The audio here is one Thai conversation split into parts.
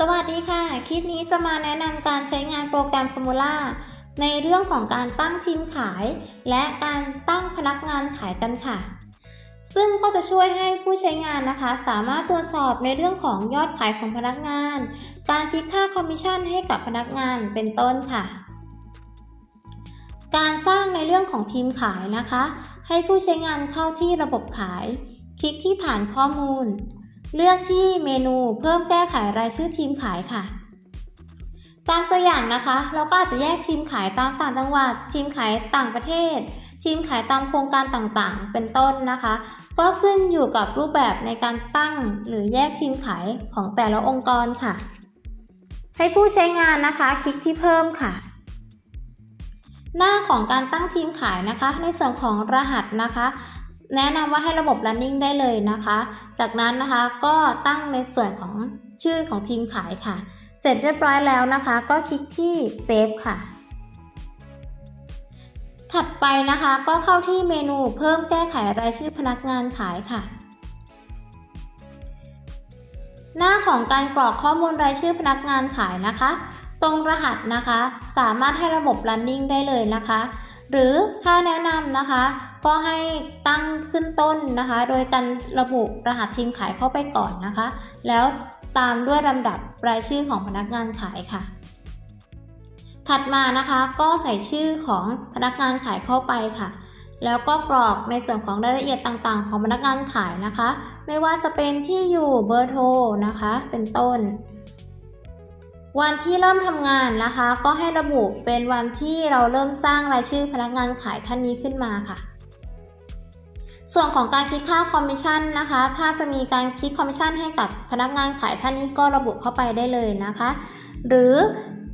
สวัสดีค่ะ คลิปนี้จะมาแนะนำการใช้งานโปรแกรม Formula ในเรื่องของการตั้งทีมขาย และการตั้งพนักงานขายกันค่ะ ซึ่งก็จะช่วยให้ผู้ใช้งานนะคะ สามารถตรวจสอบในเรื่องของยอดขายของพนักงาน การคิดค่าคอมมิชชั่นให้กับพนักงานเป็นต้นค่ะ การสร้างในเรื่องของทีมขายนะคะ ให้ผู้ใช้งานเข้าที่ระบบขาย คลิกที่ฐานข้อมูล เลือกที่เมนูเพิ่มแก้ไขรายชื่อทีมขายค่ะ ตามตัวอย่างนะคะ เราก็อาจจะแยกทีมขายตามต่างจังหวัด ทีมขายต่างประเทศ ทีมขายตามโครงการต่างๆ เป็นต้นนะคะ ก็ขึ้นอยู่กับรูปแบบในการตั้งหรือแยกทีมขายของแต่ละองค์กรค่ะ ให้ผู้ใช้งานนะคะ คลิกที่เพิ่มค่ะหน้าของการตั้งทีมขายนะคะ ในส่วนของรหัสนะคะ แนะนำว่าให้ระบบ running ได้เลยนะคะ จากนั้นนะคะก็ตั้งในส่วนของชื่อของทีมขายค่ะ เสร็จเรียบร้อยแล้วนะคะ ก็คลิกที่ save ค่ะ ถัดไปนะคะก็เข้าที่เมนูเพิ่มแก้ไขรายชื่อพนักงานขายค่ะ หน้าของการกรอกข้อมูลรายชื่อพนักงานขายนะคะ ตรงรหัสนะคะ สามารถให้ระบบ running ได้เลยนะคะ หรือถ้าแนะนำนะคะ ก็ให้ตั้งขึ้นต้นนะคะ โดยการระบุรหัสทีมขายเข้าไปก่อนนะคะ แล้วตามด้วยลำดับรายชื่อของพนักงานขายค่ะ ถัดมานะคะก็ใส่ชื่อของพนักงานขายเข้าไปค่ะแล้วก็กรอกในส่วนของรายละเอียดต่างๆ ของพนักงานขายนะคะ ไม่ว่าจะเป็นที่อยู่เบอร์โทรนะคะ เป็นต้น วันที่เริ่มทำงานนะคะ ก็ให้ระบุเป็นวันที่เราเริ่มสร้างรายชื่อพนักงานขายท่านนี้ขึ้นมาค่ะ ส่วนของการคิดค่าคอมมิชชั่นนะคะ ถ้าจะมีการคิดคอมมิชชั่นให้กับพนักงานขายท่านนี้ก็ระบุเข้าไปได้เลยนะคะ หรือ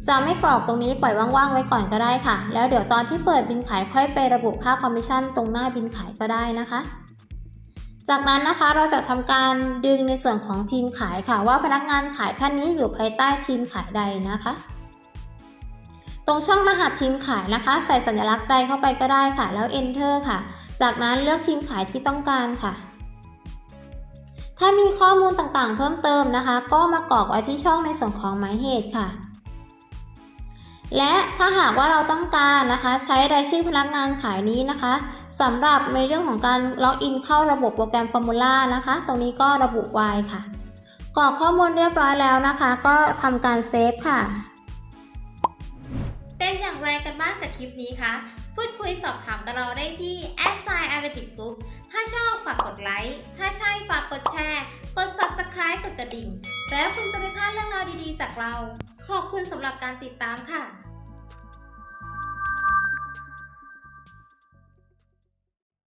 จะไม่กรอกตรงนี้ปล่อยว่างๆไว้ก่อนก็ได้ค่ะ แล้วเดี๋ยวตอนที่เปิดบินขายค่อยไประบุค่าคอมมิชชั่นตรงหน้าบินขายก็ได้นะคะ จากนั้นนะคะเราจะทำการดึงในส่วนของทีมขายค่ะ ว่าพนักงานขายท่านนี้อยู่ภายใต้ทีมขายใดนะคะ ตรงช่องรหัสทีมขายนะคะ ใส่สัญลักษณ์ใดเข้าไปก็ได้ค่ะ แล้ว enter ค่ะ จากนั้นเลือกทีมขายที่ต้องการค่ะถ้ามีข้อมูลต่างๆ เพิ่มเติมนะคะ ก็มากรอกไว้ที่ช่องในส่วนของหมายเหตุค่ะ และถ้าหากว่าเราต้องการนะคะ ใช้รายชื่อพนักงานขายนี้นะคะ สำหรับในเรื่องของการล็อกอินเข้าระบบโปรแกรม Formula นะคะ ตรงนี้ก็ระบุไว้ค่ะ กรอกข้อมูลเรียบร้อยแล้วนะคะ ก็ทำการเซฟค่ะ เป็นอย่างไรกันบ้างกับคลิปนี้คะ พูดคุยสอบถามกับเราได้ที่ s i Arabic Group ถ้าชอบฝากกดไลค์ ถ้าใช่ฝากกดแชร์ กด Subscribe กดกระดิ่ง แล้วคุณจะไม่พลาดเรื่องราวดีๆ จากเรา ขอบคุณสำหรับการติดตามค่ะ